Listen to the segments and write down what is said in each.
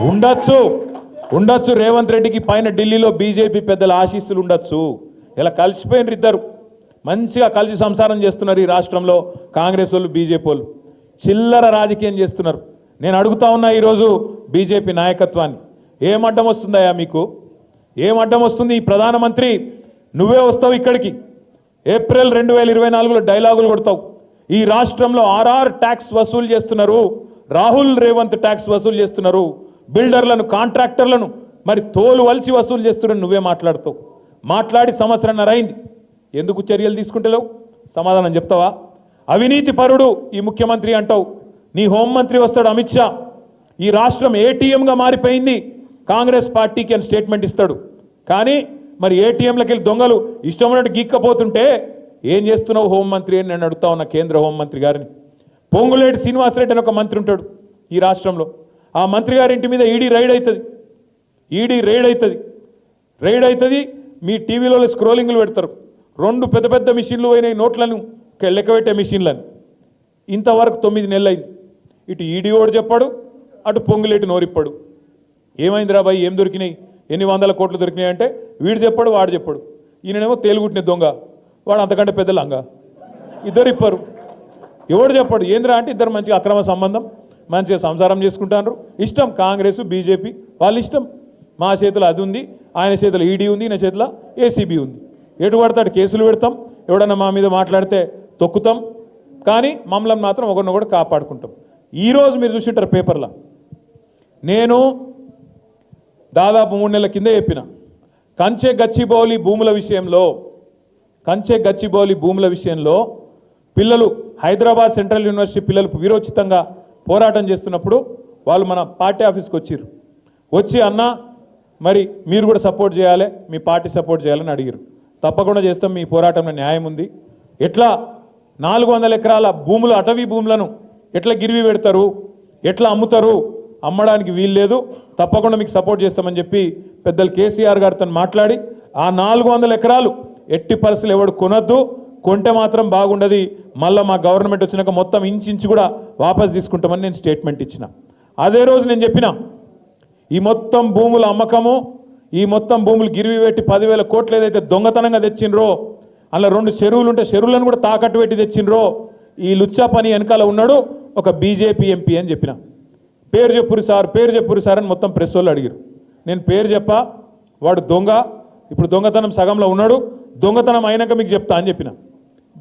ఉండొచ్చు. ఉండొచ్చు. రేవంత్ రెడ్డికి పైన ఢిల్లీలో బీజేపీ పెద్దల ఆశీస్సులు ఉండొచ్చు. ఇలా కలిసిపోయినారు ఇద్దరు. మంచిగా కలిసి సంసారం చేస్తున్నారు ఈ రాష్ట్రంలో కాంగ్రెస్ వాళ్ళు బీజేపీ వాళ్ళు. చిల్లర రాజకీయం చేస్తున్నారు. నేను అడుగుతా ఉన్నా ఈరోజు బీజేపీ నాయకత్వాన్ని. ఏం అడ్డం వస్తుందయ్యా మీకు? ఏం అడ్డం వస్తుంది? ఈ ప్రధానమంత్రి నువ్వే వస్తావు ఇక్కడికి. ఏప్రిల్ రెండు వేల ఇరవై నాలుగులో డైలాగులు కొడతావు. ఈ రాష్ట్రంలో ఆర్ఆర్ ట్యాక్స్ వసూలు చేస్తున్నారు. రాహుల్ రేవంత్ ట్యాక్స్ వసూలు చేస్తున్నారు. బిల్డర్లను కాంట్రాక్టర్లను మరి తోలు వలిసి వసూలు చేస్తున్నాడు నువ్వే మాట్లాడుతావు. మాట్లాడి సంవత్సరంన్నర అయింది ఎందుకు చర్యలు తీసుకుంటలేవు సమాధానం చెప్తావా? అవినీతి పరుడు ఈ ముఖ్యమంత్రి అంటావు. నీ హోంమంత్రి వస్తాడు అమిత్ షా. ఈ రాష్ట్రం ఏటీఎంగా మారిపోయింది. కాంగ్రెస్ పార్టీకి అని స్టేట్మెంట్ ఇస్తాడు. కానీ మరి ఏటీఎంలకి వెళ్ళి దొంగలు ఇష్టమైనట్టు గీక్కపోతుంటే ఏం చేస్తున్నావు హోంమంత్రి అని నేను అడుగుతా ఉన్న కేంద్ర హోంమంత్రి గారిని? పొంగులేటి శ్రీనివాసరెడ్డి అని ఒక మంత్రి ఉంటాడు ఈ రాష్ట్రంలో. ఆ మంత్రి గారి ఇంటి మీద ఈడీ రైడ్ అవుతుంది ఈడీ రైడ్ అవుతుంది రైడ్ అవుతుంది మీ టీవీలో స్క్రోలింగ్లు పెడతారు. రెండు పెద్ద పెద్ద మిషన్లు అయినాయి నోట్లను లెక్క పెట్టే మిషన్లను. ఇంతవరకు తొమ్మిది నెలలు అయింది ఇటు ఈడీ ఓడు చెప్పాడు అటు పొంగులేటి నోరిప్పాడు. ఏమైందిరా బాయ్ ఏం దొరికినాయి? ఎన్ని వందల కోట్లు దొరికినాయి అంటే వీడు చెప్పాడు వాడు చెప్పాడు. ఈయననేమో తేలుగుట్టిన దొంగ వాడు అంతకంటే పెద్ద లంగ. ఇద్దరు ఇప్పారు. ఎవడు చెప్పాడు? ఏందిరా అంటే ఇద్దరు మంచిగా అక్రమ సంబంధం. మంచిగా సంసారం చేసుకుంటారు ఇష్టం కాంగ్రెస్ బీజేపీ వాళ్ళ ఇష్టం. మా చేతిలో అది ఉంది ఆయన చేతిలో ఈడీ ఉంది ఈయన చేతిలో ఏసీబీ ఉంది. ఎటు పడతాడు? కేసులు పెడతాం ఎవడన్నా మా మీద మాట్లాడితే తొక్కుతాం. కానీ మమ్మల్ని మాత్రం ఒకరిని కూడా కాపాడుకుంటాం. ఈరోజు మీరు చూసింటారు పేపర్లో. నేను దాదాపు మూడు నెలల కింద చెప్పిన. కంచె గచ్చిబౌలి భూముల విషయంలో కంచె గచ్చిబౌలి భూముల విషయంలో పిల్లలు హైదరాబాద్ సెంట్రల్ యూనివర్సిటీ పిల్లలు వీరోచితంగా పోరాటం చేస్తున్నప్పుడు వాళ్ళు మన పార్టీ ఆఫీస్కి వచ్చిర్రు. వచ్చి అన్న మరి మీరు కూడా సపోర్ట్ చేయాలి మీ పార్టీ సపోర్ట్ చేయాలని అడిగారు తప్పకుండా చేస్తాం మీ పోరాటంలో న్యాయం ఉంది. ఎట్లా నాలుగు వందల ఎకరాల భూములు అటవీ భూములను ఎట్లా గిరివి పెడతారు? ఎట్లా అమ్ముతారు? అమ్మడానికి వీల్లేదు తప్పకుండా మీకు సపోర్ట్ చేస్తామని చెప్పి పెద్దలు కేసీఆర్ గారితో మాట్లాడి ఆ నాలుగు వందల ఎకరాలు ఎట్టి పరిస్థితులు ఎవడు కొనొద్దు. కొంటే మాత్రం బాగుండదు. మళ్ళీ మా గవర్నమెంట్ వచ్చినాక మొత్తం ఇంచు కూడా వాపస్ తీసుకుంటామని నేను స్టేట్మెంట్ ఇచ్చిన. అదే రోజు నేను చెప్పిన ఈ మొత్తం భూముల అమ్మకము ఈ మొత్తం భూములు గిరివి పెట్టి పదివేల కోట్లు ఏదైతే దొంగతనంగా తెచ్చిండ్రో అలా రెండు చెరువులు ఉంటే చెరువులను కూడా తాకట్టు పెట్టి తెచ్చిండ్రో ఈ లుచ్చా పని వెనకాల ఉన్నాడు ఒక బీజేపీ ఎంపీ అని చెప్పిన. పేరు చెప్పురు సార్ పేరు చెప్పురు సార్ అని మొత్తం ప్రెస్ వాళ్ళు అడిగారు నేను పేరు చెప్ప వాడు దొంగ ఇప్పుడు దొంగతనం సగంలో ఉన్నాడు దొంగతనం అయినాక మీకు చెప్తా అని చెప్పిన.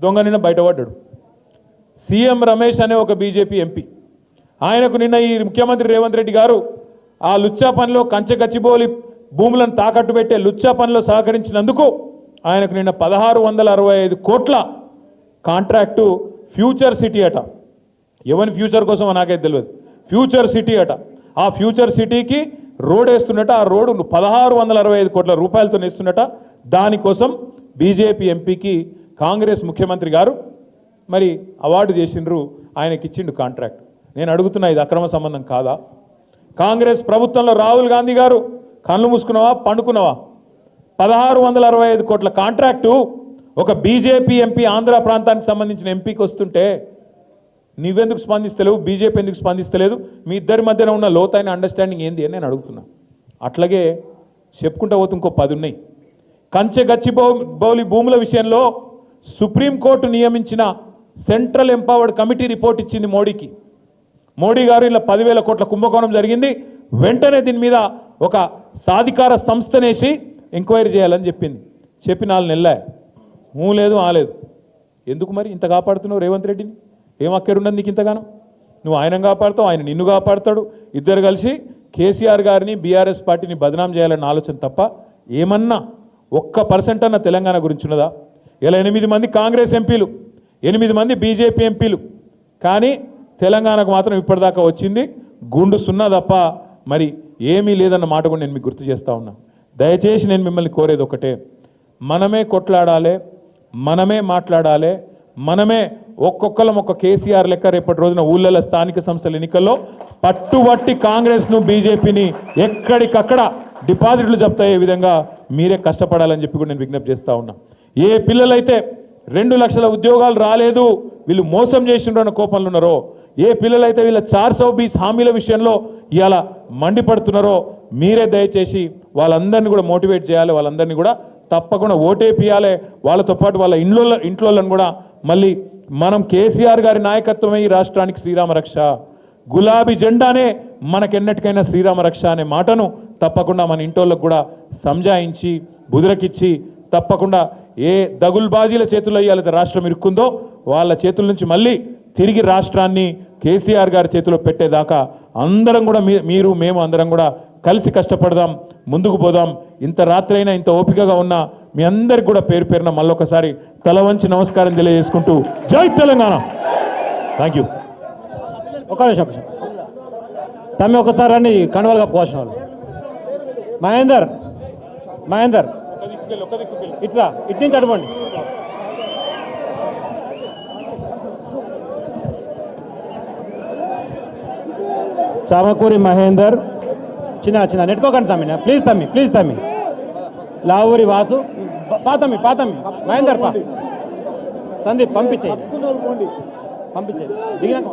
దొంగ నిన్న బయటపడ్డాడు. సీఎం రమేష్ అనే ఒక బీజేపీ ఎంపీ. ఆయనకు నిన్న ఈ ముఖ్యమంత్రి రేవంత్ రెడ్డి గారు ఆ లుచ్చా పనిలో కంచె గచ్చిబోలి భూములను తాకట్టు పెట్టే లుచ్చా పనిలో సహకరించినందుకు ఆయనకు నిన్న పదహారు వందల అరవై ఐదు కోట్ల కాంట్రాక్టు ఫ్యూచర్ సిటీ అట. ఎవరి ఫ్యూచర్ కోసం నాకైతే తెలియదు. ఫ్యూచర్ సిటీ అట. ఆ ఫ్యూచర్ సిటీకి రోడ్ వేస్తున్నట. ఆ రోడ్డు పదహారు వందల అరవై ఐదు కోట్ల రూపాయలతో వేస్తున్నట దానికోసం బీజేపీ ఎంపీకి కాంగ్రెస్ ముఖ్యమంత్రి గారు మరి అవార్డు చేసిండ్రు ఆయనకి ఇచ్చిండు కాంట్రాక్ట్. నేను అడుగుతున్నా ఇది అక్రమ సంబంధం కాదా? కాంగ్రెస్ ప్రభుత్వంలో రాహుల్ గాంధీ గారు కళ్ళు మూసుకున్నావా పండుకున్నావా? పదహారు వందల అరవై ఐదు కోట్ల కాంట్రాక్టు ఒక బీజేపీ ఎంపీ ఆంధ్ర ప్రాంతానికి సంబంధించిన ఎంపీకి వస్తుంటే నువ్వెందుకు స్పందిస్తలేవు బీజేపీ ఎందుకు స్పందిస్తలేదు మీ ఇద్దరి మధ్యన ఉన్న లోతైన అండర్స్టాండింగ్ ఏంది అని నేను అడుగుతున్నా. అట్లాగే చెప్పుకుంటా పోతే ఇంకో పది ఉన్నాయి. కంచె గచ్చిబౌ బౌలి భూముల విషయంలో సుప్రీంకోర్టు నియమించిన సెంట్రల్ ఎంపవర్డ్ కమిటీ రిపోర్ట్ ఇచ్చింది మోడీకి. మోడీ గారు ఇలా పదివేల కోట్ల కుంభకోణం జరిగింది. వెంటనే దీని మీద ఒక సాధికార సంస్థనేసి ఎంక్వైరీ చేయాలని చెప్పింది. చెప్పి నాలుగు నెలలే ఊ లేదు ఆ లేదు. ఎందుకు మరి? ఇంత కాపాడుతున్నావు రేవంత్ రెడ్డిని? ఏం అక్కరున్నది నీకు ఇంతగానో? నువ్వు ఆయన కాపాడుతావు ఆయన నిన్ను కాపాడుతాడు. ఇద్దరు కలిసి కేసీఆర్ గారిని బీఆర్ఎస్ పార్టీని బదనాం చేయాలన్న ఆలోచన తప్ప ఏమన్నా ఒక్క పర్సెంట్ అన్న తెలంగాణ గురించి ఉన్నదా? ఇలా ఎనిమిది మంది కాంగ్రెస్ ఎంపీలు ఎనిమిది మంది బీజేపీ ఎంపీలు. కానీ తెలంగాణకు మాత్రం ఇప్పటిదాకా వచ్చింది గుండు సున్నా తప్ప మరి ఏమీ లేదన్న మాట కూడా నేను మీకు గుర్తు చేస్తా ఉన్నా. దయచేసి నేను మిమ్మల్ని కోరేది ఒకటే మనమే కొట్లాడాలి మనమే మాట్లాడాలి మనమే ఒక్కొక్కరం ఒక కేసీఆర్ లెక్క రేపటి రోజున ఊళ్ళలో స్థానిక సంస్థల ఎన్నికల్లో పట్టుబట్టి కాంగ్రెస్ను బీజేపీని ఎక్కడికక్కడ డిపాజిట్లు జప్తయ్యే విధంగా మీరే కష్టపడాలని చెప్పి కూడా నేను విజ్ఞప్తి చేస్తా ఉన్నా. ఏ పిల్లలైతే రెండు లక్షల ఉద్యోగాలు రాలేదు వీళ్ళు మోసం చేసిండ్రు అన్న కోపంలో ఉన్నారో ఏ పిల్లలైతే వీళ్ళ చార్ సౌ బీస్ హామీల విషయంలో ఇలా మండిపడుతున్నారో మీరే దయచేసి వాళ్ళందరినీ కూడా మోటివేట్ చేయాలి వాళ్ళందరినీ కూడా తప్పకుండా ఓటేపియాలి వాళ్ళతో పాటు వాళ్ళ ఇంట్లో ఇంట్లోళ్ళని కూడా మళ్ళీ మనం కేసీఆర్ గారి నాయకత్వమే ఈ రాష్ట్రానికి శ్రీరామ రక్ష. గులాబీ జెండానే మనకెన్నటికైనా శ్రీరామ రక్ష అనే మాటను తప్పకుండా మన ఇంటోళ్ళకు కూడా సంజాయించి బుదిరకిచ్చి తప్పకుండా ఏ దగుల్బాజీల చేతుల్లో ఇవాళ రాష్ట్రం ఇరుక్కుందో వాళ్ళ చేతుల నుంచి మళ్ళీ తిరిగి రాష్ట్రాన్ని కేసీఆర్ గారి చేతిలో పెట్టేదాకా అందరం కూడా మీ- మీరు మేము అందరం కూడా కలిసి కష్టపడదాం ముందుకు పోదాం. ఇంత రాత్రైనా ఇంత ఓపికగా ఉన్న మీ అందరికి కూడా పేరు పేరున మళ్ళొకసారి తల వంచి నమస్కారం తెలియజేసుకుంటూ జై తెలంగాణ. థ్యాంక్ యూ ఒక నిమిషం. తమ్మి ఒకసారి రండి కండువాలు కప్పుకోవాల్సిన వాళ్ళు. మహేందర్ మహేందర్. ఇట్లా ఇటు నుంచి అడవండి చామకూరి మహేందర్. చిన్న చిన్న నెట్టుకోకండి తమ్మి ప్లీజ్ తమ్మి ప్లీజ్ తమ్మి. లావూరి వాసు. పాతమ్మి పాతమ్మి మహేందర్ పా. సందీప్ పంపించేయి. పంపించేయి. దిగినాక